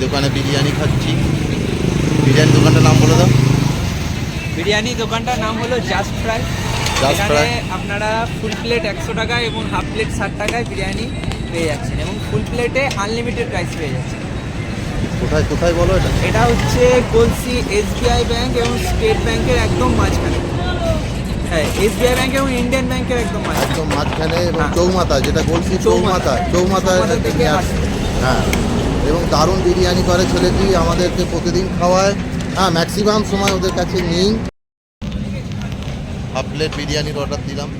বিরিয়ানি খাচ্ছি। বিরিয়ানি দোকানটার নাম বলে দাও। বিরিয়ানি দোকানটার নাম হলো জাস্ট ফ্রাই। এখানে আপনারা ফুল প্লেট একশো টাকা এবং হাফ প্লেট ষাট টাকায় বিরিয়ানি পেয়ে যাচ্ছেন এবং ফুল প্লেটে আনলিমিটেড প্রাইস পেয়ে যাচ্ছেন। কোথায় কোথায় বলো এটা? এটা হচ্ছে গলসি এসবিআই ব্যাংক এবং স্টেট ব্যাংকের একদম মাঝখানে। হ্যাঁ এসবিআই ব্যাংক এবং ইন্ডিয়ান ব্যাংকের একদম মাঝখানে। একদম মাঝখানে হ্যাঁ। চৌমাথা যেটা বলছি চৌমাথা। চৌমাথা। চৌমাথা চৌমাথা থেকে আসবে। হ্যাঁ। এবং দারুণ বিরিয়ানি করে ছেলেটি আমাদেরকে প্রতিদিন খাওয়ায়। হ্যাঁ ম্যাক্সিমাম সময় ওদের কাছে নিই। হাফ প্লেট বিরিয়ানির অর্ডার দিলাম।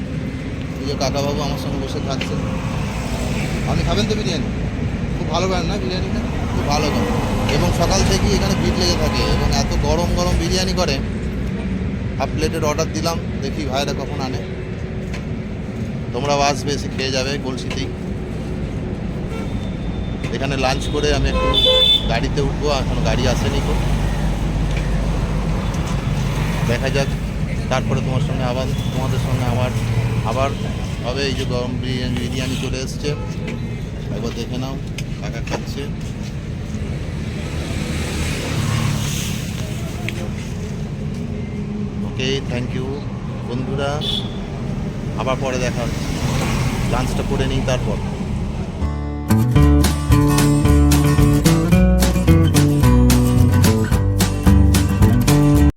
এই কাকাবাবু আমার সঙ্গে বসে খাচ্ছে আপনি খাবেন তো বিরিয়ানি? খুব ভালো ব্যান্ড না বিরিয়ানিটা? খুব ভালো করে এবং সকাল থেকেই এখানে ভিড় লেগে থাকে এবং এত গরম গরম বিরিয়ানি করে। হাফ প্লেটের অর্ডার দিলাম। দেখি ভাইরা কখন আনে। তোমরাও আসবে, এসে খেয়ে যাবে, গলসিতেই। এখানে লাঞ্চ করে আমি একটু গাড়িতে উঠবো এখনও গাড়ি আসেনি তো। দেখা যাক, তারপরে তোমার সঙ্গে আবার, তোমাদের সঙ্গে আবার আবার হবে। এই যে গরম বিরিয়ানি বিরিয়ানি চলে এসছে। একবার দেখে নাও, কাকা খাচ্ছে। ওকে থ্যাংক ইউ বন্ধুরা। আবার পরে দেখা হচ্ছে। লাঞ্চটা করে নিই, তারপর।